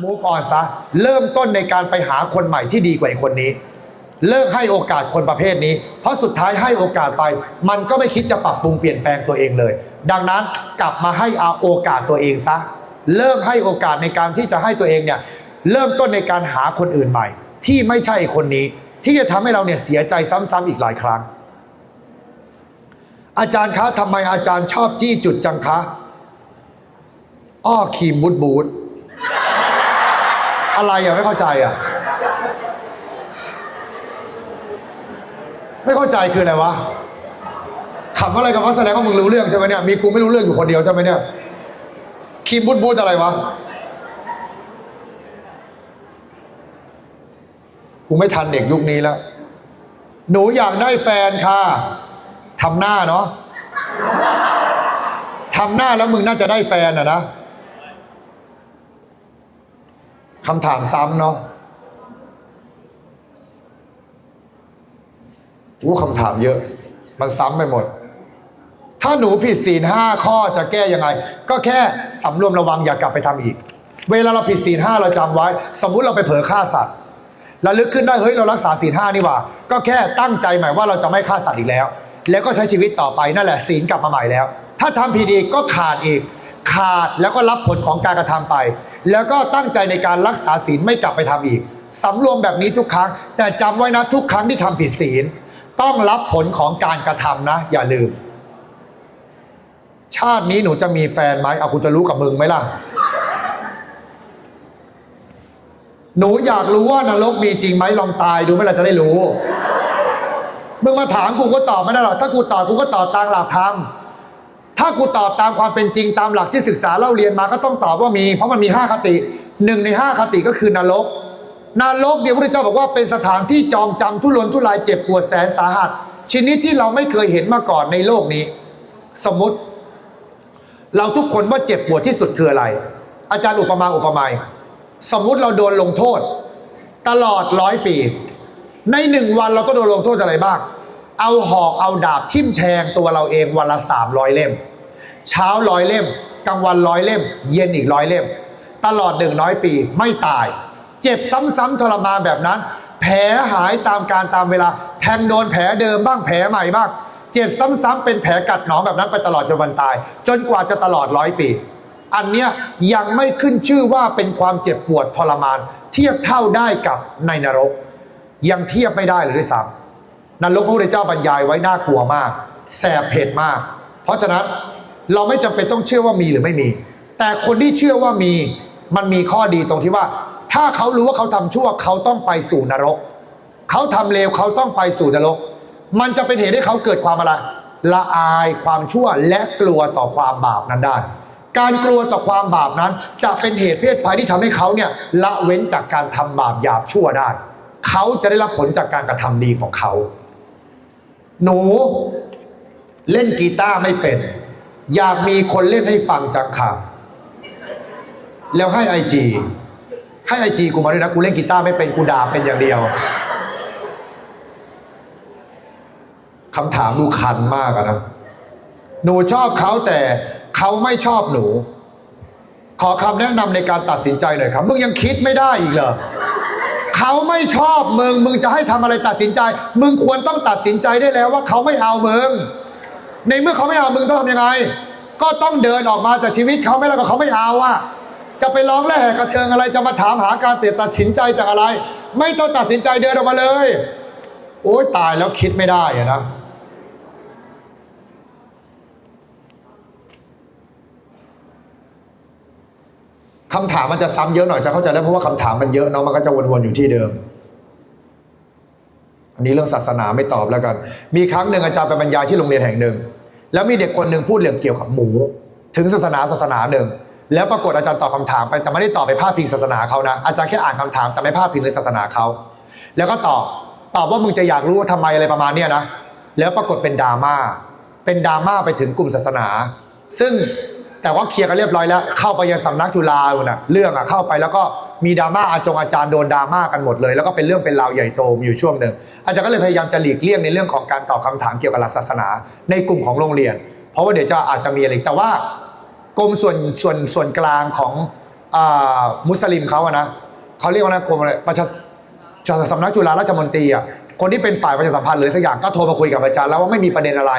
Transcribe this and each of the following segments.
move on ซะเริ่มต้นในการไปหาคนใหม่ที่ดีกว่าไอ้คนนี้ เลิกให้โอกาสคนประเภทนี้ เพราะสุดท้ายให้โอกาสไป มันก็ไม่คิดจะปรับปรุงเปลี่ยนแปลงตัวเองเลย ดังนั้นกลับมาให้อาโอกาสตัวเองซะเริ่มให้โอกาสในการที่จะให้ตัวเองเนี่ยเริ่มต้นในการหาคนอื่นใหม่ ที่ไม่ใช่คนนี้ ที่จะทำให้เราเนี่ยเสียใจซ้ำๆอีกหลายครั้ง อาจารย์คะทำไมอาจารย์ชอบจี้จุดจังคะอ้อคีมบูดบูด อะไรอะไม่เข้าใจอะ ไม่เข้าใจคืออะไรวะขำอะไรกับว่าแสดงว่ามึงรู้เรื่องใช่ไหมเนี่ยมีกูไม่รู้เรื่องอยู่คนเดียวใช่ไหมเนี่ยครีมบูดบูดอะไรวะกูไม่ทันเด็กยุคนี้แล้ว หนูอยากได้แฟนค่ะทำหน้าเนาะทำหน้าแล้วมึงน่าจะได้แฟนอะนะ คำถามซ้ำเนาะอู้คำถามเยอะ มันซ้ำไปหมด ถ้าหนูผิดศีลห้าข้อจะแก้ยังไง ก็แค่สำรวมระวังอย่ากลับไปทำอีก เวลาเราผิดศีลห้าเราจำไว้ สมมุติเราไปเผลอฆ่าสัตว์ระลึกขึ้นได้เฮ้ยเรารักษาศีลห้านี่หว่า ก็แค่ตั้งใจใหม่ว่าเราจะไม่ฆ่าสัตว์อีกแล้ว แล้วก็ใช้ชีวิตต่อไปนั่นแหละศีลกลับมาใหม่แล้ว ถ้าทำผิดอีกก็ขาดอีก ขาดแล้วก็รับผลของการกระทำไป แล้วก็ตั้งใจในการรักษาศีลไม่กลับไปทำอีกสำรวมแบบนี้ทุกครั้ง แต่จำไว้นะทุกครั้งที่ทำผิดศีล ต้องรับผลของการกระทำนะ อย่าลืม ชาตินี้หนูจะมีแฟนไหมเอากูจะรู้กับมึงไหมล่ะ หนูอยากรู้ว่านรกมีจริงไหมลองตายดูไหมล่ะจะได้รู้มึงมาถามกูก็ตอบไม่ได้หรอกถ้ากูตอบกูก็ตอบตามหลักธรรม ถ้ากูตอบตามความเป็นจริงตามหลักที่ศึกษาเล่าเรียนมาก็ต้องตอบว่ามี เพราะมันมีห้าคติหนึ่งในห้าคติก็คือนรกนรกเดี๋ยวพระเจ้าบอกว่าเป็นสถานที่จองจำทุรนทุรายเจ็บปวดแสนสาหัสชนิดที่เราไม่เคยเห็นมาก่อนในโลกนี้ สมมุติ เราทุกคนว่าเจ็บปวดที่สุดคืออะไร อาจารย์อุปมาอุปไมยสมมุติเราโดนลงโทษ ตลอดร้อยปี ในหนึ่งวันเราก็โดนลงโทษอะไรบ้าง เอาหอกเอาดาบทิ่มแทงตัวเราเองวันละสามร้อยเล่ม เช้าร้อยเล่ม กลางวันร้อยเล่ม เย็นอีกร้อยเล่ม ตลอดหนึ่งร้อยปีไม่ตาย เจ็บซ้ำๆทรมานแบบนั้น แผลหายตามการตามเวลา แทงโดนแผลเดิมบ้างแผลใหม่บ้าง เจ็บซ้ำๆเป็นแผลกัดหนองแบบนั้นไปตลอดจนวันตาย จนกว่าจะตลอดร้อยปี อันเนี้ยยังไม่ขึ้นชื่อว่าเป็นความเจ็บปวดทรมาน เทียบเท่าได้กับในนรก ยังเทียบไม่ได้เลยด้วยซ้ำ นรกพระพุทธเจ้าบรรยายไว้น่ากลัวมาก แสบเผ็ดมาก เพราะฉะนั้นเราไม่จำเป็นต้องเชื่อว่ามีหรือไม่มี แต่คนที่เชื่อว่ามีมันมีข้อดีตรงที่ว่า ถ้าเขารู้ว่าเขาทำชั่วเขาต้องไปสู่นรก เขาทำเลวเขาต้องไปสู่นรก มันจะเป็นเหตุให้เขาเกิดความอะไรละอายความชั่วและกลัวต่อความบาปนั้นได้ การกลัวต่อความบาปนั้น จะเป็นเหตุเพศภัยที่ทำให้เขาเนี่ยละเว้นจากการทำบาปหยาบชั่วได้ เขาจะได้รับผลจากการกระทำดีของเขา หนูเล่นกีตาร์ไม่เป็น อยากมีคนเล่นให้ฟังจังค่ะแล้วให้ไอจีให้ไอจีกูมาด้วยนะ กูเล่นกีตาร์ไม่เป็นกูด่าเป็นอย่างเดียวคำถามดูคันมากอะนะ หนูชอบเขาแต่เขาไม่ชอบหนู ขอคำแนะนำในการตัดสินใจหน่อยครับ มึงยังคิดไม่ได้อีกเหรอ เขาไม่ชอบมึง มึงจะให้ทำอะไรตัดสินใจ มึงควรต้องตัดสินใจได้แล้วว่าเขาไม่เอามึง ในเมื่อเขาไม่เอามึงต้องทำยังไง ก็ต้องเดินออกมาจากชีวิตเขาไม่แล้วก็เขาไม่เอาอะจะไปร้องและแหกกระเชิงอะไรจะมาถามหาการตัดสินใจจากอะไร ไม่ต้องตัดสินใจเดินออกมาเลย โอ๊ยตายแล้วคิดไม่ได้อะนะ คำถามมันจะซ้ำเยอะหน่อยจะเข้าใจได้เพราะว่าคำถามมันเยอะเนาะมันก็จะวนๆอยู่ที่เดิม อันนี้เรื่องศาสนาไม่ตอบแล้วกัน มีครั้งหนึ่งอาจารย์ไปบรรยายที่โรงเรียนแห่งหนึ่ง แล้วมีเด็กคนหนึ่งพูดเรื่องเกี่ยวกับหมู ถึงศาสนาศาสนาหนึ่ง แล้วปรากฏอาจารย์ตอบคำถามไปแต่ไม่ได้ตอบไปพาดพิงศาสนาเขานะอาจารย์แค่อ่านคำถามแต่ไม่พาดพิงในศาสนาเขาแล้วก็ตอบตอบว่ามึงจะอยากรู้ว่าทำไมอะไรประมาณเนี้ยนะแล้วปรากฏเป็นดราม่าเป็นดราม่าไปถึงกลุ่มศาสนา ซึ่ง แต่ว่าเคลียร์กันเรียบร้อยแล้ว เข้าไปยังสำนักจุฬาอยู่นะเรื่องอะเข้าไปแล้วก็มีดราม่าอาจงอาจารย์โดนดราม่ากันหมดเลย แล้วก็เป็นเรื่องเป็นราวใหญ่โตมีอยู่ช่วงหนึ่งอาจารย์ก็เลยพยายามจะหลีกเลี่ยงในเรื่องของการตอบคำถามเกี่ยวกับหลักศาสนา ในกลุ่มของโรงเรียน เพราะว่าเดี๋ยวจะอาจจะมีอะไรแต่ว่ากรมส่วนส่วนส่วนกลางของอ่ามุสลิมเขาอะนะเขาเรียกว่านะกรมอะไรประชาสำนักจุฬาราชมนตรีอะ คนที่เป็นฝ่ายประชาสัมพันธ์หรือสักอย่างก็โทรมาคุยกับอาจารย์แล้วว่าไม่มีประเด็นอะไร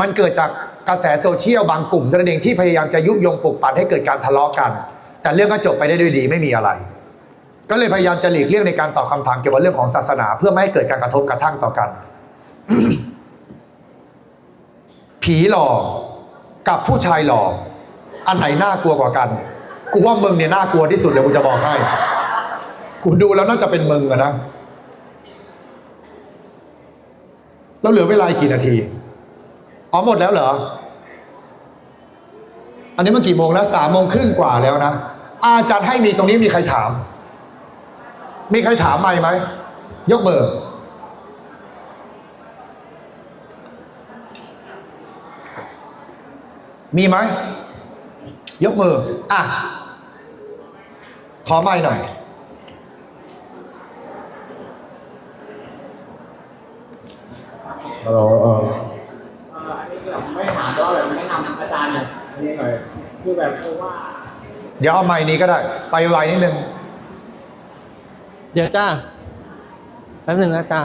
มันเกิดจากกระแสโซเชียลบางกลุ่มเท่านั้นเองที่พยายามจะยุยงปลุกปั่นให้เกิดการทะเลาะกัน แต่เรื่องก็จบไปได้ด้วยดีไม่มีอะไร ก็เลยพยายามจะหลีกเลี่ยงในการตอบคำถามเกี่ยวกับเรื่องของศาสนา เพื่อไม่ให้เกิดการกระทบกระทั่งต่อกัน ผีหลอกกับผู้ชายหลอกอันไหนน่ากลัวกว่ากัน กูว่ามึงเนี่ยน่ากลัวที่สุดเลยกูจะบอกให้ กูดูแล้วน่าจะเป็นมึงอะนะ แล้วเหลือเวลาอีกกี่นาที อ๋อหมดแล้วเหรอ อันนี้มันกี่โมงแล้วสามโมงครึ่งกว่าแล้วนะ อาจารย์ให้มีตรงนี้มีใครถาม มีใครถามไม่ไหม ยกมือร์มีไหม ยกมือ อะ ขอไม่หน่อย ฮัลโหลเออเอ่ออันนี้คือแบบไม่ถามว่าแบบแนะนำอาจารย์เลยอันนี้หน่อยคือแบบเพราะว่าเดี๋ยวเอาไม้นี้ก็ได้ ไปไวนิดนึง เดี๋ยวจ้าแป๊บหนึ่งนะจ้า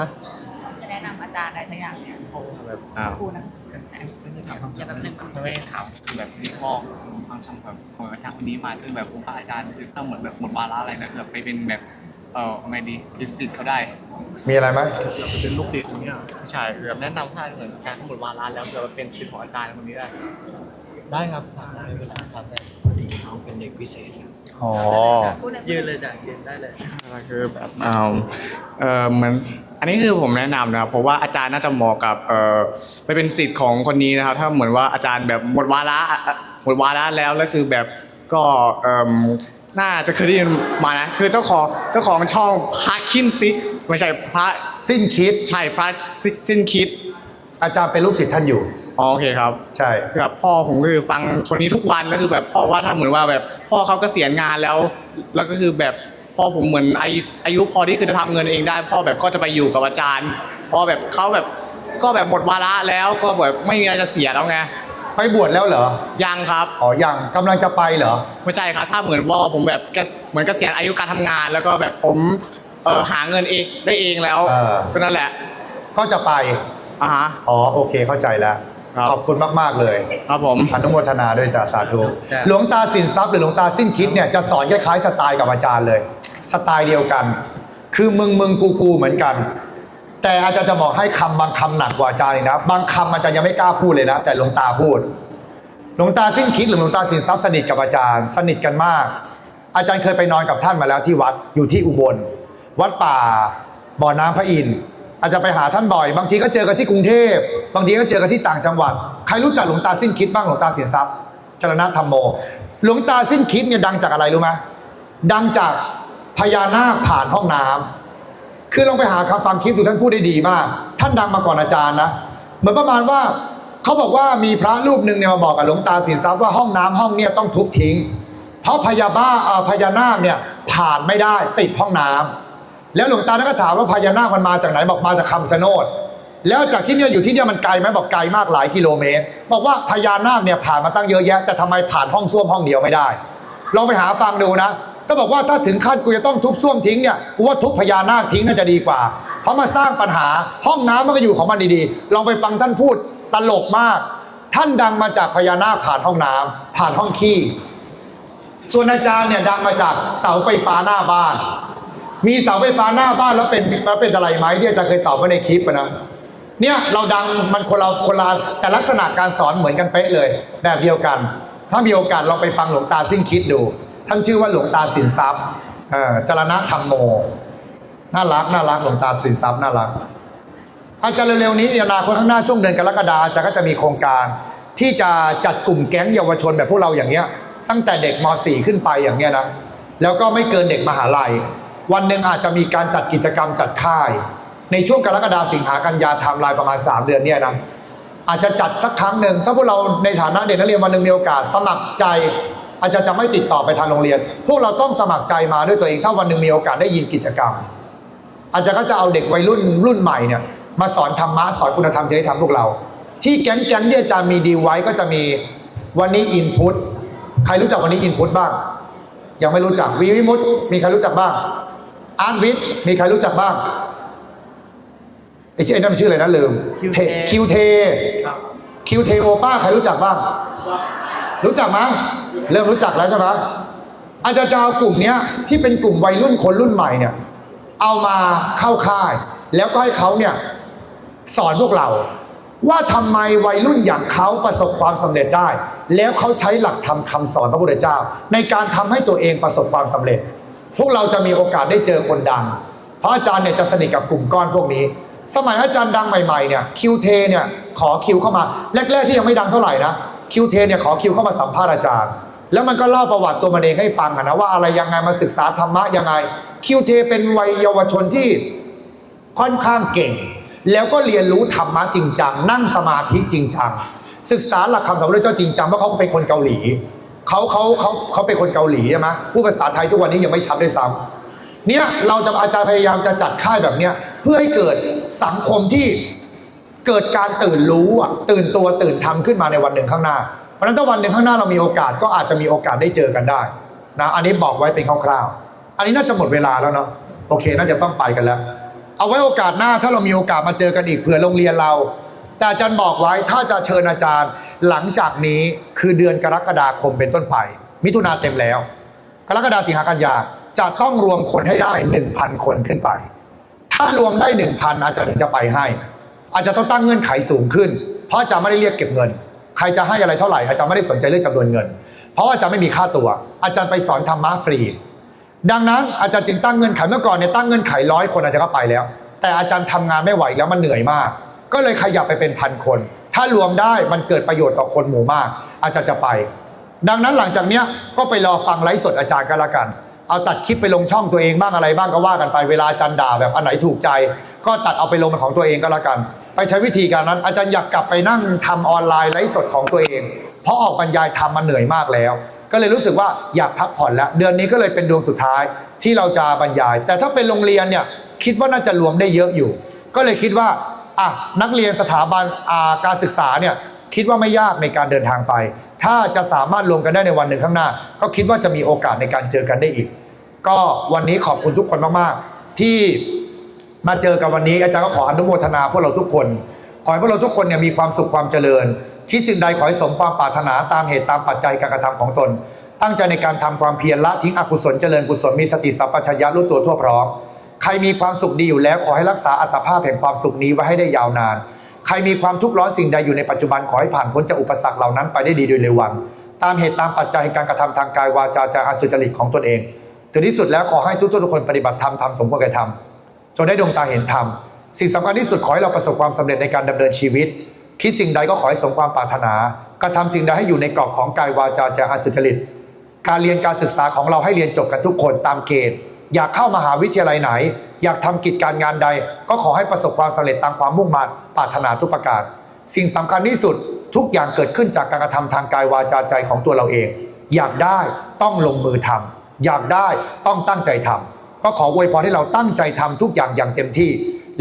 จะแนะนำอาจารย์อะไรสักอย่างเนี่ยแบบอ่าครูนะอย่าแบบหนึ่งแบบไม่ได้ถามคือแบบที่พ่อฟังทำแบบของอาจารย์คนนี้มาซึ่งแบบครูบาอาจารย์คือถ้าเหมือนแบบหมดวาระอะไรนะแบบไปเป็นแบบ เออไงดีดิสติเขาได้มีอะไรไหมเป็นลูกศิษย์อย่างเงี้ยใช่แบบแนะนำท่านเหมือนอาจารย์ทั้งหมดวาระแล้วแบบเป็นศิษย์ของอาจารย์คนนี้ได้ ได้ครับถามได้เวลาครับได้น้องเป็นเด็กพิเศษอ๋อยืนเลยจ้ะยืนได้เลยคือแบบเออเออเหมือนอันนี้คือผมแนะนำนะครับเพราะว่าอาจารย์น่าจะเหมาะกับเออไปเป็นศิษย์ของคนนี้นะครับ ถ้าเหมือนว่าอาจารย์แบบหมดวาระอะหมดวาระแล้วแล้วคือแบบก็เออ น่าจะเคยได้ยินมานะ คือเจ้าของเจ้าของช่องพระคินซิไม่ใช่พระสิ้นคิดใช่พระซิสิ้นคิดอาจารย์เป็นลูกศิษย์ท่านอยู่ อ๋อโอเคครับใช่คือแบบพ่อผมก็คือฟังคนนี้ทุกวันแล้วคือแบบพ่อว่าถ้าเหมือนว่าแบบพ่อเขาเกษียณงานแล้ว แล้วก็คือแบบพ่อผมเหมือนอายุอายุพอที่คือจะทำเงินเองได้ พ่อแบบก็จะไปอยู่กับอาจารย์พ่อแบบเขาแบบก็แบบหมดวาระแล้วก็แบบไม่มีอะไรจะเสียแล้วไง ไปบวชแล้วเหรอ ยังครับ อ๋อ ยังกำลังจะไปเหรอ ไม่ใช่ครับ ถ้าเหมือนว่าผมแบบเกเหมือนเกษียณอายุการทำงาน แล้วก็แบบผมเออหาเงินเองได้เองแล้วเออ ก็นั่นแหละก็จะไป อ่าฮะ อ๋อ โอเค เข้าใจแล้ว ครับ ขอบคุณมาก ๆ เลยครับผม อนุโมทนาด้วยจ้าสาธุ จ้ะ หลวงตาสินทรัพย์หรือหลวงตาสิ้นคิดเนี่ยจะสอนคล้ายๆสไตล์กับอาจารย์เลย สไตล์เดียวกัน คือมึงมึงกูกูเหมือนกัน แต่อาจารย์จะบอกให้คำบางคำหนักกว่าอาจารย์นะ บางคำอาจารย์ยังไม่กล้าพูดเลยนะ แต่หลวงตาพูดหลวงตาสิ้นคิดหรือหลวงตาสินทรัพย์สนิทกับอาจารย์ สนิทกันมาก อาจารย์เคยไปนอนกับท่านมาแล้วที่วัดอยู่ที่อุบล วัดป่า บ่อน้ำพระอินทร์อาจจะไปหาท่านบ่อย บางทีก็เจอกันที่กรุงเทพ บางทีก็เจอกันที่ต่างจังหวัด ใครรู้จักหลวงตาสิ้นคิดบ้างหลวงตาสินทรัพย์จรณะธรรมโม หลวงตาสิ้นคิดเนี่ยดังจากอะไรรู้ไหมดังจากพญานาคผ่านห้องน้ำ คือลองไปหาคำฟังคลิปดูท่านพูดได้ดีมาก ท่านดังมาก่อนอาจารย์นะเหมือนประมาณว่าเขาบอกว่ามีพระรูปหนึ่งเนี่ยมาบอกกับหลวงตาสินทรัพย์ว่าห้องน้ำห้องเนี่ยต้องทุบทิ้ง เพราะพญาบ้าอ่อพญานาคเนี่ยผ่านไม่ได้ติดห้องน้ำแล้วหลวงตาก็ถามว่าพญานาคมันมาจากไหนบอกมาจากคำสนดแล้วจากที่เนี่ยอยู่ที่เนี่ยมันไกลไหมบอกไกลมากหลายกิโลเมตร บอกว่าพญานาคเนี่ยผ่านมาตั้งเยอะแยะ แต่ทำไมผ่านห้องส้วมห้องเดียวไม่ได้ ลองไปหาฟังดูนะ ก็บอกว่าถ้าถึงขั้นกูจะต้องทุบส้วมทิ้งเนี่ยกูว่าทุบพญานาคทิ้งน่าจะดีกว่า เพราะมาสร้างปัญหาห้องน้ำมันก็อยู่ของมันดีๆ ลองไปฟังท่านพูดตลกมาก ท่านดังมาจากพญานาคผ่านห้องน้ำผ่านห้องขี้ส่วนอาจารย์เนี่ยดังมาจากเสาไฟฟ้าหน้าบ้าน มีเสาไฟฟ้าหน้าบ้านแล้วเป็นแล้วเป็นอะไรไหมที่อาจารย์เคยตอบไว้ในคลิปนะเนี่ยเราดังมันคนเราคนละแต่ลักษณะการสอนเหมือนกันเป๊ะเลย แบบเดียวกัน ถ้ามีโอกาสลองไปฟังหลวงตาสิ้นคิดดู ท่านชื่อว่าหลวงตาสินทรัพย์เอ่อจรณะธรรมโม น่ารักน่ารักหลวงตาสินทรัพย์น่ารัก อาจจะเร็วๆนี้อนาคตข้างหน้าช่วงเดือนกรกฎาคมอาจารย์ก็จะมีโครงการ ที่จะจัดกลุ่มแก๊งเยาวชนแบบพวกเราอย่างเนี้ย ตั้งแต่เด็กม .4 ขึ้นไปอย่างเนี้ยนะ แล้วก็ไม่เกินเด็กมหาลัย วันหนึ่งอาจจะมีการจัดกิจกรรมจัดค่าย ในช่วงกรกฎาคมสิงหากันยาไทม์ไลน์ประมาณ 3 เดือนเนี่ยนะอาจจะจัดสักครั้งหนึ่งถ้าพวกเราในฐานะเด็กนักเรียนวันหนึ่งมีโอกาสสมัครใจ อาจจะจะไม่ติดต่อไปทางโรงเรียน พวกเราต้องสมัครใจมาด้วยตัวเอง ถ้าวันหนึ่งมีโอกาสได้ยินกิจกรรม อาจารย์ก็จะเอาเด็กวัยรุ่นรุ่นใหม่เนี่ยมาสอนธรรมะสอนคุณธรรมจริยธรรมพวกเรา ที่แก๊งแก๊งที่อาจารย์มีดีลไว้ก็จะมีวันนี้อินพุตใครรู้จักวันนี้อินพุตบ้าง ยังไม่รู้จักวีวิมุตมีใครรู้จักบ้างอาร์ตวิทย์มีใครรู้จักบ้างไอ้ชื่อไอ้นั่นมันชื่ออะไรนะลืมคิวเทคิวเทคิวเทโอป้าใครรู้จักบ้าง รู้จักไหมเริ่มรู้จักแล้วใช่ไหมอาจารย์จะเอากลุ่มเนี้ยที่เป็นกลุ่มวัยรุ่นคนรุ่นใหม่เนี่ย เอามาเข้าค่าย แล้วก็ให้เขาเนี่ยสอนพวกเรา ว่าทำไมวัยรุ่นอย่างเขาประสบความสำเร็จได้ แล้วเขาใช้หลักธรรมคำสอนพระพุทธเจ้า ในการทำให้ตัวเองประสบความสำเร็จ พวกเราจะมีโอกาสได้เจอคนดัง เพราะอาจารย์เนี่ยจะสนิทกับกลุ่มก้อนพวกนี้ สมัยอาจารย์ดังใหม่ๆเนี่ยคิวเทเนี่ยขอคิวเข้ามาแรกๆที่ยังไม่ดังเท่าไหร่นะ คิวเทเนี่ยขอคิวเข้ามาสัมภาษณ์อาจารย์ แล้วมันก็เล่าประวัติตัวมันเองให้ฟังนะว่าอะไรยังไงมาศึกษาธรรมะยังไง คิวเทเป็นวัยเยาวชนที่ค่อนข้างเก่ง แล้วก็เรียนรู้ธรรมะจริงจังนั่งสมาธิจริงจังศึกษาหลักคำสอนพระเจ้าจริงจังเพราะเขาเป็นคนเกาหลีเขาเขาเขาเขาเป็นคนเกาหลีใช่ไหมพูดภาษาไทยทุกวันนี้ยังไม่ชัดด้วยซ้ำเนี่ยเราจะอาจารย์พยายามจะจัดค่ายแบบเนี้ยเพื่อให้เกิดสังคมที่ เกิดการตื่นรู้อะตื่นตัวตื่นทำขึ้นมาในวันหนึ่งข้างหน้า เพราะฉะนั้นถ้าวันหนึ่งข้างหน้าเรามีโอกาสก็อาจจะมีโอกาสได้เจอกันได้นะอันนี้บอกไว้เป็นคร่าวๆอันนี้น่าจะหมดเวลาแล้วเนาะโอเค น่าจะต้องไปกันแล้ว เอาไว้โอกาสหน้าถ้าเรามีโอกาสมาเจอกันอีกเผื่อโรงเรียนเรา แต่อาจารย์บอกไว้ถ้าจะเชิญอาจารย์ หลังจากนี้คือเดือนกรกฎาคมเป็นต้นไปมิถุนาเต็มแล้ว กรกฎาสิงหากันยาจะต้องรวมคนให้ได้ 1,000 คนขึ้นไป ถ้ารวมได้ 1,000 อาจารย์ถึงจะไปให้ อาจจะต้องตั้งเงื่อนไขสูงขึ้น เพราะอาจารย์ไม่ได้เรียกเก็บเงิน ใครจะให้อะไรเท่าไหร่อาจารย์ไม่ได้สนใจเรื่องจำนวนเงิน เพราะว่าอาจารย์ไม่มีค่าตัว อาจารย์ไปสอนธรรมะฟรี ดังนั้นอาจารย์จึงตั้งเงื่อนไขเมื่อก่อนเนี่ยตั้งเงื่อนไขร้อยคนอาจารย์ก็ไปแล้ว แต่อาจารย์ทำงานไม่ไหวแล้วมันเหนื่อยมาก ก็เลยขยับไปเป็นพันคน ถ้ารวมได้มันเกิดประโยชน์ต่อคนหมู่มาก อาจารย์จะไป ดังนั้นหลังจากเนี้ยก็ไปรอฟังไลฟ์สดอาจารย์กันละกัน เอาตัดคลิปไปลงช่องตัวเองบ้างอะไรบ้างก็ว่ากันไป เวลาอาจารย์ด่าแบบอันไหนถูกใจ ก็ตัดเอาไปลงเป็นของตัวเองก็แล้วกัน ไปใช้วิธีการนั้น อาจารย์อยากกลับไปนั่งทำออนไลน์ไลฟ์สดของตัวเอง เพราะออกบรรยายทำมาเหนื่อยมากแล้ว ก็เลยรู้สึกว่าอยากพักผ่อนแล้ว เดือนนี้ก็เลยเป็นดวงสุดท้ายที่เราจะบรรยาย แต่ถ้าเป็นโรงเรียนเนี่ยคิดว่าน่าจะรวมได้เยอะอยู่ ก็เลยคิดว่าอะนักเรียนสถาบันาการศึกษาเนี่ยคิดว่าไม่ยากในการเดินทางไป ถ้าจะสามารถรวมกันได้ในวันหนึ่งข้างหน้า ก็คิดว่าจะมีโอกาสในการเจอกันได้อีก ก็วันนี้ขอบคุณทุกคนมาก ๆ ที่ มาเจอกันวันนี้อาจารย์ก็ขออนุโมทนาพวกเราทุกคน ขอให้พวกเราทุกคนเนี่ยมีความสุขความเจริญ คิดสิ่งใดขอให้สมความปรารถนาตามเหตุตามปัจจัยการกระทำของตน ตั้งใจในการทำความเพียรละทิ้งอกุศลเจริญกุศลมีสติสัพพัญญะรู้ตัวทั่วพร้อมใครมีความสุขดีอยู่แล้วขอให้รักษาอัตภาพแห่งความสุขนี้ไว้ให้ได้ยาวนาน ใครมีความทุกข์ร้อนสิ่งใดอยู่ในปัจจุบันขอให้ผ่านพ้นจากอุปสรรคเหล่านั้นไปได้ดีโดยเร็ววัน ตามเหตุตามปัจจัยการกระทำทางกายวาจาใจอสุจริตของตนเองถึงที่สุดแล้วขอให้ทุกทุกคนปฏิบัติธรรมทำสมควรแก่ธรรม จนได้ดวงตาเห็นธรรม สิ่งสำคัญที่สุดขอให้เราประสบความสำเร็จในการดำเนินชีวิต คิดสิ่งใดก็ขอให้สมความปรารถนากระทำสิ่งใดให้อยู่ในกรอบของกายวาจาใจอสุจริต การเรียนการศึกษาของเราให้เรียนจบกันทุกคนตามเกณฑ์ อยากเข้ามหาวิทยาลัยไหน อยากทำกิจการงานใด ก็ขอให้ประสบความสำเร็จตามความมุ่งมั่นปรารถนาทุกประการ สิ่งสำคัญที่สุดทุกอย่างเกิดขึ้นจากการกระทำทางกายวาจาใจของตัวเราเอง อยากได้ต้องลงมือทำอยากได้ต้องตั้งใจทำ ก็ขออวยพรให้เราตั้งใจทำทุกอย่างอย่างเต็มที่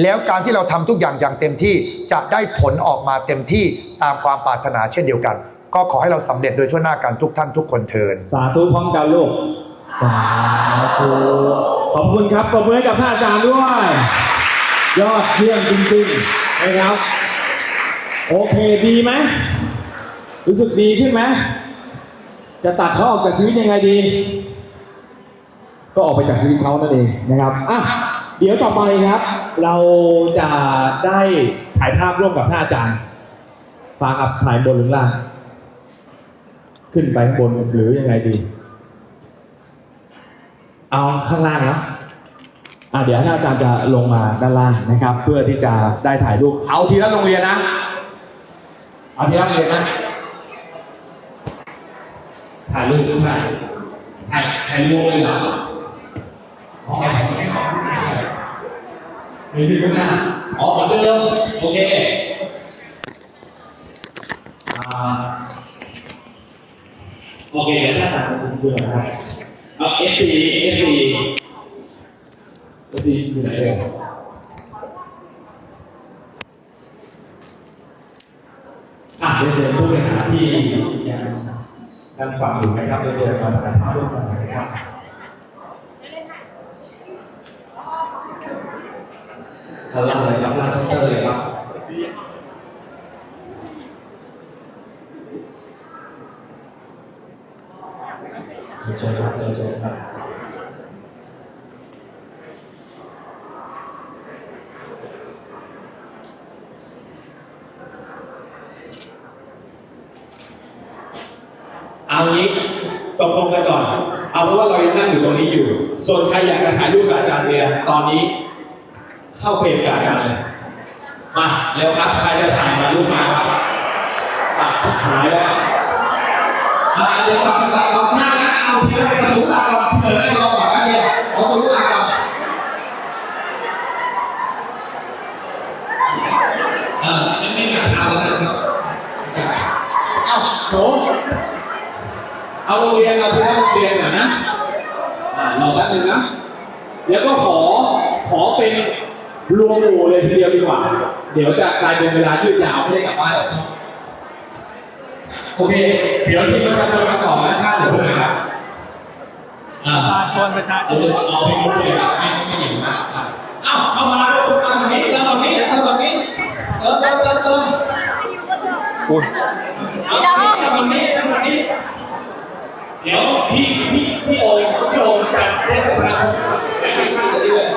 แล้วการที่เราทำทุกอย่างอย่างเต็มที่จะได้ผลออกมาเต็มที่ตามความปรารถนาเช่นเดียวกัน ก็ขอให้เราสำเร็จโดยทั่วหน้ากันทุกท่านทุกคนเทินสาธุพร้อมกันลูกสาธุขอบคุณครับปรบมือให้กับท่านอาจารย์ด้วย ยอดเยี่ยมจริงๆนะครับ โอเคดีไหมรู้สึกดีขึ้นไหมจะตัดเขาออกจากชีวิตยังไงดี ก็ออกไปจากชีวิตเขานั่นเองนะครับอะเดี๋ยวต่อไปครับ เราจะได้ถ่ายภาพร่วมกับท่านอาจารย์ฟ้าครับถ่ายบนหรือล่าง ขึ้นไปข้างบนหรือยังไงดี เอาข้างล่างนะอะเดี๋ยวท่านอาจารย์จะลงมาด้านล่างนะครับ เพื่อที่จะได้ถ่ายรูปเอาทีละโรงเรียนนะเอาทีละโรงเรียนนะถ่ายรูปผู้ชายถ่ายถ่ายรวมเลยเหรอ ขอ๋อถ่ายไม่ขอผู้ชายมีที่ข้างหน้าอ๋อเหมือนเดิมโอเคอ่าโอเคเดี๋ยวถ้าสั่งเป็นเบื่อนะครับเอา F4 F4 F4 อฟซีอยู่ไหนเอ่ยอะเดี๋ยวเจอผู้บริหารที่ยังนั่งฟังอยู่นะครับเดี๋ยวเจอมาถ่ายภาพร่วมกันนะครับ ด้าน ล่างเลยครับล่างเคาเตอร์เลยครับเชิญครับเชิญครับเอางี้ตกลงกันก่อน เอาเพราะว่าเรายังนั่งอยู่ตรงนี้อยู่ ส่วนใครอยากจะถ่ายรูปกับอาจารย์เบียร์ตอนนี้ เข้าเฟรมกับอาจารย์เลยมาเร็วครับใครจะถ่ายมารูปมาครับอะสุดท้ายแล้วมาเดี๋ยวก่อนก่อนก่อนหน้านะเอาทีละเป็นสุดตาก่อนเผื่อให้เราก่อนนะเดียวเอาสุดตาก่อนเออไม่ไม่งานทำแล้วนะครับเอ้าโหเอาโรงเรียนเอาที่โรงเรียนหน่อยนะอ่ารอแป๊บนึงนะแล้วก็ขอขอเป็น รวมหมู่เลยทีเดียวดีกว่า เดี๋ยวจะกลายเป็นเวลายืดยาวไม่ได้กลับบ้านหรอกโอเค เดี๋ยวทีมประชาชนมาต่อนะท่านเดี๋ยวเพื่อนครับอ่าชนประชาชเอานเลยเอาไปมุกเลยอะไม่ไม่เห็นมากอะเอ้าเข้ามาแล้วเติมตรงนี้เติมตรงนี้เติมตรงนี้เติมเติมเติมเติมอุ้ยเอาตรงนี้เติมตรงนี้เติมตรงนี้เดี๋ยวพี่พี่พี่โอมพี่โอมจัดเซตประชาชนไปข้างๆตรงนี้เลย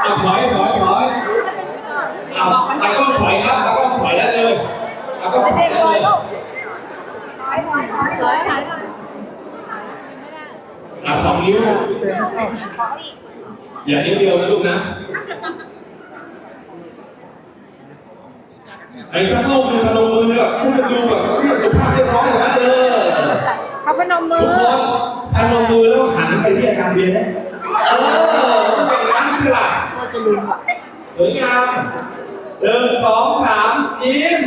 เอาถอยถอย ตากล้องถอยได้เลยอะสองนิ้วอย่านิ้วเดียวนะลูกนะไอ้สักลูกหนึงพนมมือแบบให้มันดูแบบเรียบสุภาพเรียบร้อยนะเออเขาพนมมืทุอกคนพนมมือแล้วหันไปที่อาจารย์เบียร์นะเออมันเป็นร้านฉลาดสวยงามหนึ่งสองสามยิ้ม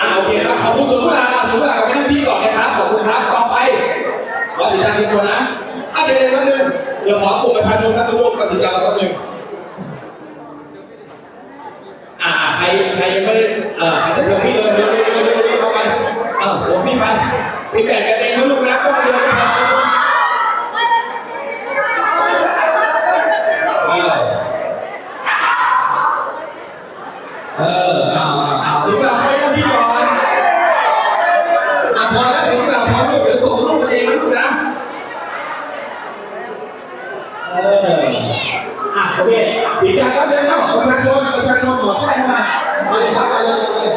อ่าโอเคครับขอบคุณสุภาพสุภาพกับแม่พี่ก่อนนะครับขอบคุณครับต่อไปวัดติดตามทีมตัวนะอะเดี๋ยวเดี๋ยวแป๊บนึงเดี๋ยวขอกลุ่มประชาชนครับทุกคนตัดสินใจเราสักหนึ่งอ่าใครใครยังไม่ได้เอ่อใครจะเซลฟี่เลยเร็วเร็วเร็วเร็วเร็วเข้าไปเอ้าผมพี่ไปพี่แบ่งกันเองนะลูกนะก็เดียวนะครับเออ เออเอาเอาเอาถึงเวลาให้หน้าที่ก่อนอะพอแล้วถึงเวลาพอลูกเดี๋ยวส่งลูกมาเองนะลูกนะ เออ อะโอเคอีกอย่างก็เดินเข้าประชาชนประชาชนหมอแทรกเข้ามามาเลยครับมาเลยมาเลย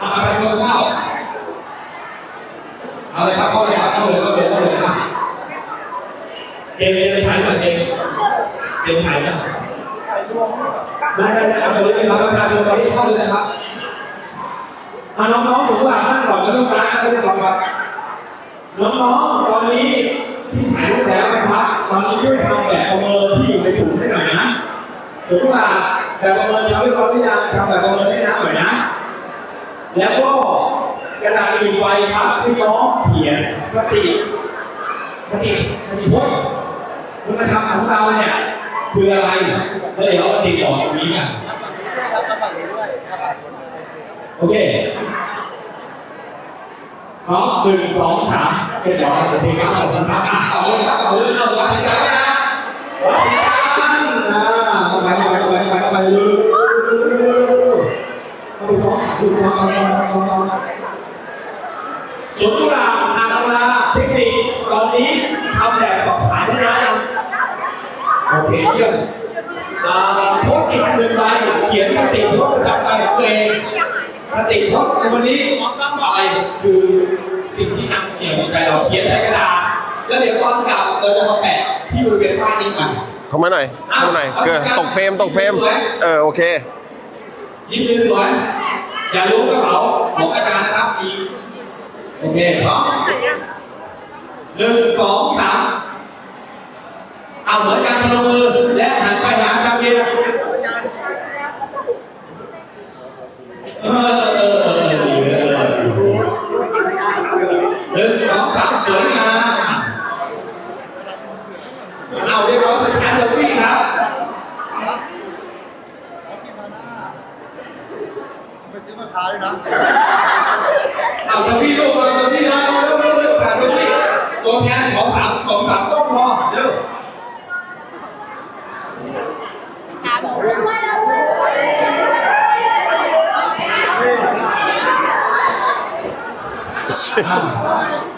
อะประชาชนเข้าเอาเลยครับเข้าเลยครับเข้าเลยเข้าเลยเข้าเลยครับเกมเกมถ่ายมาเกมเกมถ่ายนะได้ได้ได้เอาเลยครับประชาชนตอนนี้เข้าเลยนะครับ อะน้องๆถึงเวลานั่งก่อนนะลูกนะไม่ใช่ก่อนครับน้องๆตอนนี้ที่ถ่ายรูปแล้วนะครับตอนนี้ช่วยทำแบบประเมินที่อยู่ในถุงให้หน่อยนะถึงเวลาแบบประเมินยังไม่พร้อมหรือยังทำแบบประเมินให้นะหน่อยนะ แล้วก็กระดาษอีกใบครับที่น้องเขียนคติคติคติพจน์คุณธรรมของเราเนี่ยคืออะไรแล้วเดี๋ยวเราติดต่อตรงนี้กัน โอเคพร้อมหนึ่งสองสามเป็นต่อโอเคครับขอบคุณครับอะต่อเลยครับต่อเลยเอาวัดที่กันนะวัดที่กันอ่าเข้าไปเข้าไปเข้าไปเข้าไปเข้าไปเร็วๆเข้าไปซ้อมเข้าไปซ้อมซ้อมซ้อมซ้อมซ้อมสวนกุหลาบอางกุลาบเทคนิคตอนนี้ทำแบบสอบถามให้นะยังโอเคเยี่ยมอ่าโพสต์อีกหนึ่งใบเขียนคติพจน์ประจำใจของตัวเอง คติพจน์ในวันนี้อะไรคือสิ่งที่นำเกี่ยวในใจเราเขียนใส่กระดาษแล้วเดี๋ยวตอนกลับเราจะมาแปะที่บริเวณป้ายนี้กันเข้ามาหน่อยเข้ามาหน่อยเกิดตกเฟรมตกเฟรมเออโอเคยิ้มสวยๆอย่าล้วงกระเป๋าของอาจารย์นะครับมีโอเคพร้อมหนึ่งสองสามเอาเหมือนกันพนมมือและหันไปหาอาจารย์เบียร์เออเออเออเออดีเลยเออหนึ่งสองสามสวยงามเอาเรียบร้อยสุดท้ายเซลฟี่ครับ ไปซื้อมาขายนะ เอาสพี่ลูกมาสพี่นะเร็วเร็วเร็วถ่ายสพี่ตัวแทนขอสามสองสาม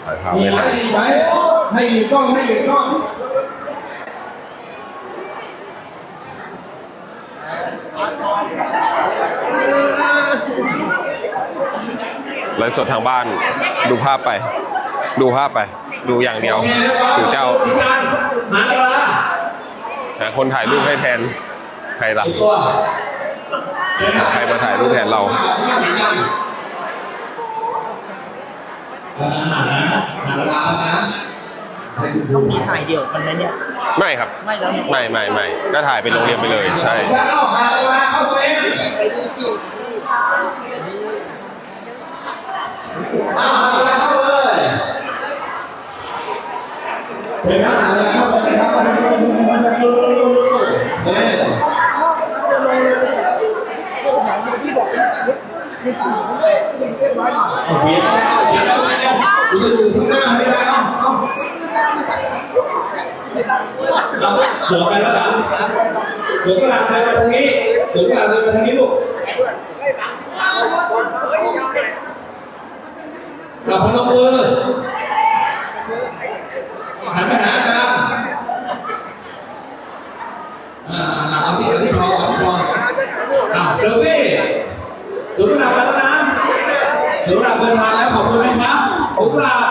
ถ่ายภาพ มีไม่ไหมได้มีไหมให้ยืนกล้องให้ยืนกล้องไลฟ์สดทางบ้าน ดูภาพไป ดูภาพไป ดูอย่างเดียว สู่เจ้าทีมงานหาดาราหาคนถ่ายรูปให้แทน ใครล่ะอีกตัวใครมาถ่ายรูปแทนเรา หาดาราแล้วนะต้องมีถ่ายเดี่ยวกันไหมเนี่ย ไม่ครับ ไม่แล้วเนี่ยไม่ไม่ไม่ก็ถ่ายเป็นโรงเรียนไปเลยใช่ด้านนอกหาดาราเข้าตัวเองเอาหาดาราเข้าเลยเป็นหาดาราเข้าไปครับเฮ้ยโอเคเดี๋ยวเราจะดูข้างหน้าไม่ได้เอาเอาเอาเสือไปแล้วเหรอเสือกระดาษเดินมาตรงนี้เสือกระดาษเดินมาทางนี้ลูกกลับพนมมือหันไปหาอาจารย์ อ่าๆเอาที่เอาที่พอเอาที่พออะเดี๋ยวพี่เสือกระดาษมาแล้วนะเสือกระดาษเดินมาแล้ กระดาษ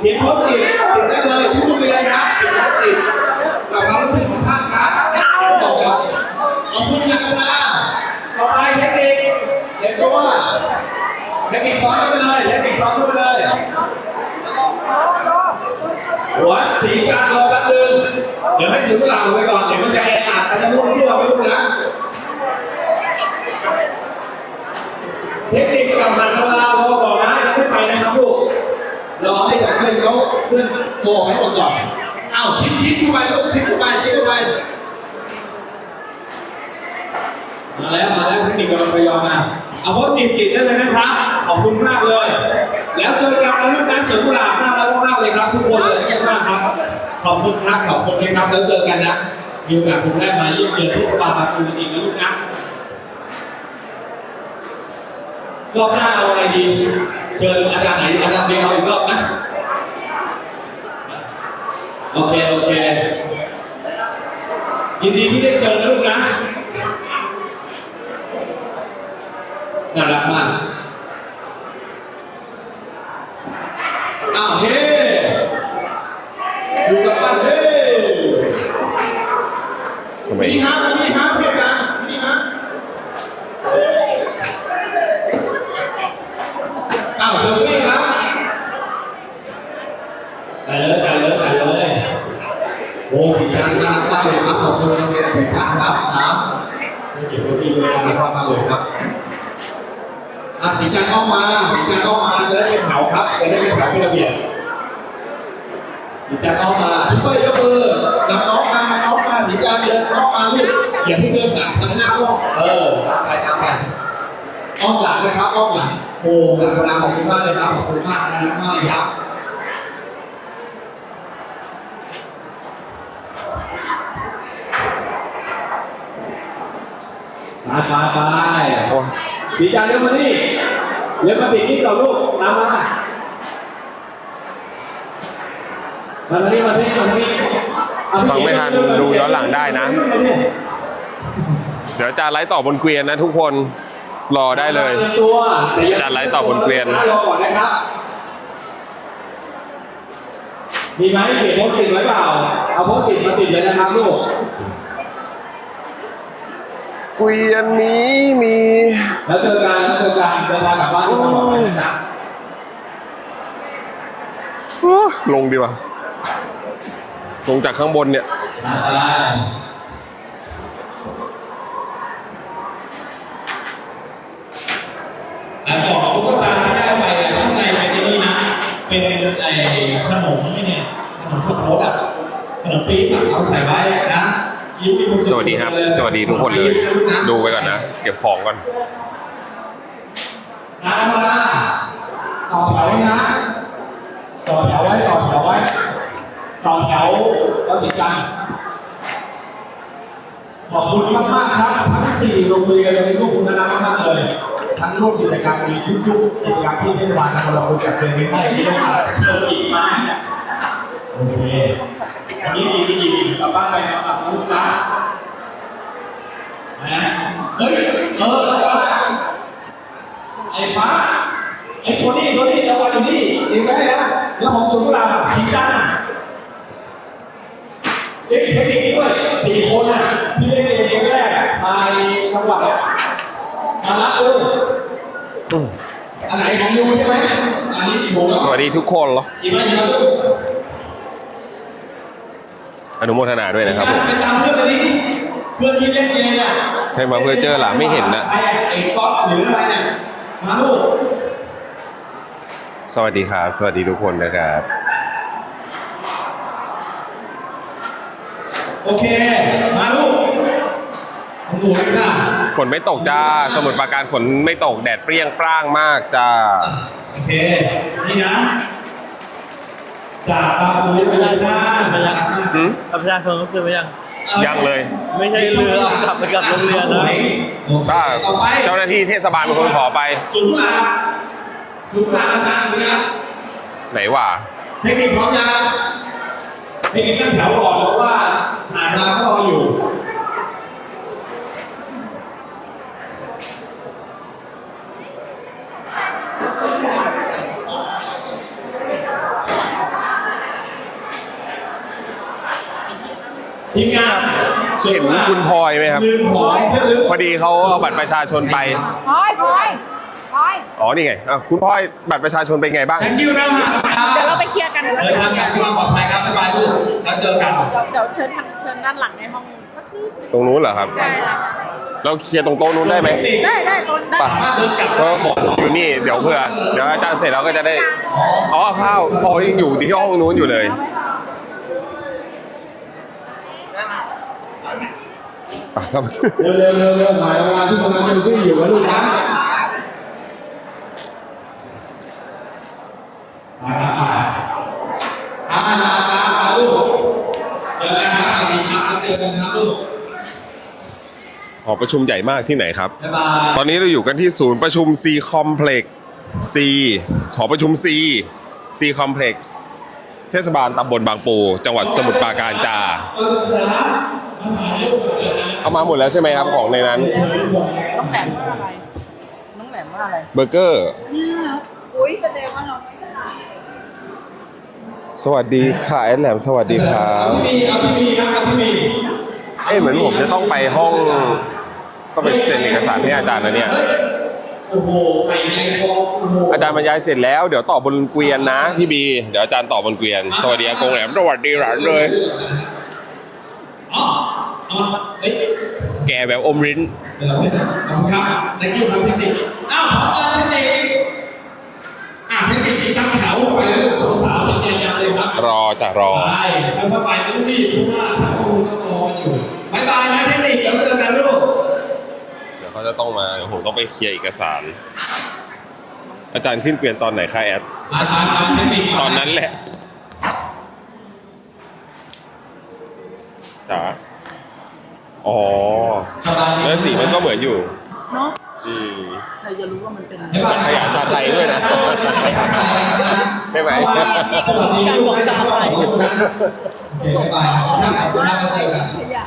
เขียนโพสต์อิทติดได้เลยที่โรงเรียนนะเขียนโพสต์อิทกับความรู้สึกของท่านครับบอกกับขอบคุณนะครับต่อไปเทคนิคเด็กตัวเทคนิคซ้อนเข้าไปเลยเทคนิคซ้อนเข้าไปเลยวัดสีการรอแป๊บนึงเดี๋ยวให้ถึงเวลาลงไปก่อนเดี๋ยวมันจะแออัดอาจจะมั่วที่เราไม่รู้นะ เทคนิคกับมันเวลารอก่อนนะยังไม่ไปนะครับลูกรอให้กับเพื่อนเขาเพื่อน โทรให้หมดก่อนอ้าวชิดชิดเข้าไปลูกชิดเข้าไปชิดเข้าไปมาแล้วมาแล้วเทคนิคกำลังพยายามมาเอาโพสต์ติดติดได้เลยนะครับขอบคุณมากเลย แล้วเจอกันนะลูกนะเสือกุหลาบน่ารักมากเลยครับ ทุกคนเลยขอบคุณมากครับขอบคุณครับขอบคุณนะครับแล้วเจอกันนะมีโอกาสคุณได้มาเยี่ยมเยียนที่สปาบาซูอีกนะลูกนะรอบหน้าเอาอะไรดี เชิญอาจารย์ไหนอาจารย์เบลเอาอีกรอบนะ โอเค โอเค ยินดีที่ได้เจอนะลูกนะ น่ารักมากอ้าวเฮ้อยู่กับบ้านเฮ้ ทำไม นี่ฮะนี่ฮะเพื่อนกันนี่ฮะอ้าวเซลฟี่ครับไปเลยไปเลยไปเลยโอ้สีชันน่ารักมากเลยครับขอบคุณโรงเรียนสีชันครับครับไม่เก็บไว้ที่เลยน่ารักมากเลยครับอะ สีจันทร์ออกมาสีจันทร์ออกมาจะได้เป็นแถวครับจะได้เป็นแถวเป็นระเบียบสีจันทร์ออกมาพี่เป้ยยกมือนำน้องมานำน้องมาสีจันทร์เดินออกมาลูกอย่าเพิ่งเดินตัดทางหน้าลูกเออตามไปตามไปอ้อมหลังนะครับอ้อมหลังโอ้หลังเวลาขอบคุณมากเลยครับขอบคุณมากน่ารักมากเลยครับไปไปไปโอ้ยสีจันทร์เร็วมานี่ เร็วมาติดนี่ต่อลูกตามมามาทางนี้มาที่มาที่ฟังไม่ทันดูย้อนหลังได้นะ เดี๋ยวจารย์ไลฟ์ต่อบนเกวียนนะทุกคนรอได้เลยจัดไลฟ์ต่อบนเกวียนรอก่อนนะครับมีไหมเขียนโพสต์ติดไว้เปล่า เอาโพสต์ติดมาติดเลยนะครับลูก เกวียนนี้มี แล้วเจอกันแล้วเจอกันเดินทางกลับบ้านทุกคนปลอดภัยนะครับโอ้ลงดีกว่า ลงจากข้างบนเนี่ยอันต่อตุ๊กตาที่ได้ไปเนี่ยข้างในเป็นไอ้นี่นะ เป็นไอ้ขนมนี่เนี่ย ขนมข้าวโพดอะ ขนมปี๊บอะเอาใส่ไว้นะยิ้มมีความ สวัสดีครับ สวัสดีทุกคนเลย ดูไปก่อนนะ เก็บของก่อนนะมาต่อแถวไว้นะ ต่อแถวไว้ ต่อแถวไว้ ต่อแถวแล้วติดกันขอบคุณมากๆครับทั้งสี่โรงเรียนเลยลูกคุณน่ารักมากๆเลย ทั้งร่วมกิจกรรมมีทุกๆกิจกรรมที่เทศบาลนครปฐมจัดเป็นไปให้ที่ต้องการจะเชิญอีกมาโอเค วันนี้ดีดีกลับบ้านไปนะกลับลูกนะนะเฮ้ย เออไอ้ฟ้าไอ้คนนี้คนนี้จังหวะอยู่นี่เองไปให้แล้วแล้วของสุนทรภทีมชาติเอ้ยเทคนิคด้วยสี่คนอะที่เล่นเกมแรกทายจังหวะเนี่ยมาละเอออันไหนของยูใช่ไหมอันนี้กี่โมงสวัสดีทุกคนเหรอกี่โมงกี่โมง อนุโมทนาด้วยนะครับผมไปตามเพื่อนไปดิเพื่อนที่เล่นเองอะใครมาเพื่อเจอล่ะไม่เห็นนะไอ้ไอ้ก๊อฟหรืออะไรเนี่ยมาลูกสวัสดีครับ สวัสดีทุกคนนะครับ โอเค มาลูกของหนูเลยค่ะฝนไม่ตกจ้า สมุทรปราการฝนไม่ตกแดดเปรี้ยงปร้างมากจ้า โอเค นี่นะ จากบางปูยังอยู่ข้างมาจากหืมกับประชาชนก็คือไปยัง ยังเลยไม่ใช่เรือกลับไปกับโรงเรียนนะถ้าต่อไปเจ้าหน้าที่เทศบาลเป็นคนขอไปสุนทราสุนทราอาจารย์เนี่ยไหนวะเทคนิคพร้อมยังเทคนิคตั้งแถวก่อนเพราะว่าหาดาวก็รออยู่ ทีมงานเห็นคุณพลอยไหมครับลืมของเพื่อลืมพอดีเขาเอาบัตรประชาชนไปพลอยพลอยพลอยอ๋อนี่ไงอะคุณพลอยบัตรประชาชนเป็นไงบ้างแ a งกิ้วนะฮะเดี๋ยวเราไปเคลียร์กันเดินทางกลับที่บ้านปลอดภัยครับบ๊ายบายลูกแล้วเจอกันเดี๋ยวเดี๋ยวเชิญทางเชิญด้านหลังในห้องสักนิดตรงนู้นเหรอครับได้ค่ะเราเคลียร์ตรงโต๊ะนู้นได้ไหมได้ได้ตนได้ป่ะสามารถเดินกลับเพราะของอยู่นี่เดี๋ยวเพื่อ เดี๋ยวอาจารย์เสร็จเราก็จะได้อ๋อข้าวพอยังอยู่ที่ห้องนู้นอยู่เลย อะครับเร็วเร็วเร็วเร็วมายเวลาที่กำลังเซลฟี่อยู่กับลูกนะมาครับมาอ่ามามามาลูกเจอกันครับสวัสดีครับเจอกันครับลูกหอประชุมใหญ่มากที่ไหนครับ บ๊ายบาย ตอนนี้เราอยู่กันที่ศูนย์ประชุม C Complex C หอประชุม C C Complex เทศบาลตำบลบางปู จังหวัดสมุทรปราการจ้า เออศึกษามาถ่ายรูป เจอกันเอามาหมดแล้วใช่ไหมครับของในนั้น น้องแหลมว่าอะไร น้องแหลมว่าอะไรเบอร์เกอร์ อุ้ยแสดงว่าเราไม่ได้สวัสดีค่ะแอดแหลมสวัสดีครับพี่มีเอาพี่มีครับเอาพี่มีเอ้ยเหมือนผมจะต้องไปห้องต้องไปเซ็นเอกสารให้อาจารย์นะเนี่ย โอ้โหไข่ใจฟองโอ้โหอาจารย์บรรยายเสร็จแล้วเดี๋ยวต่อบนเกวียนนะพี่บี เดี๋ยวอาจารย์ต่อบนเกวียน สวัสดีอากงแหลมสวัสดีหลานเลย อ๋อเอามาเอ้ย แกแบบอมริ้นเดี๋ยวเราไปครับขอบคุณครับ thank you ครับเทคนิคอ้าวพอเทคนิคอะเทคนิคตั้งแถวไปแล้วลูกสาวๆเป็นแกนยำเลยครับรอจะรอใช่แล้วก็ไปไม่ต้องรีบเพราะว่าถ้าคุณต้องรอกันอยู่บายบายนะเทคนิคแล้วเจอกันลูกเดี๋ยวเขาจะต้องมาเดี๋ยวผมต้องไปเคลียร์เอกสาร อาจารย์ขึ้นเกวียนตอนไหนคะแอดมามามาเทคนิคตอนนั้นแหละจ๋า อ๋อสบายดีแล้วสีมันก็เหมือนอยู่ เนาะอืมใครจะรู้ว่ามันเป็นสังขยาชาไทยด้วยนะ ใช่ไหมสวัสดีลูกนะสวัสดีลูกนะโอเคบ๊ายบายถ้าขอบคุณมากก็เจอกันขยะ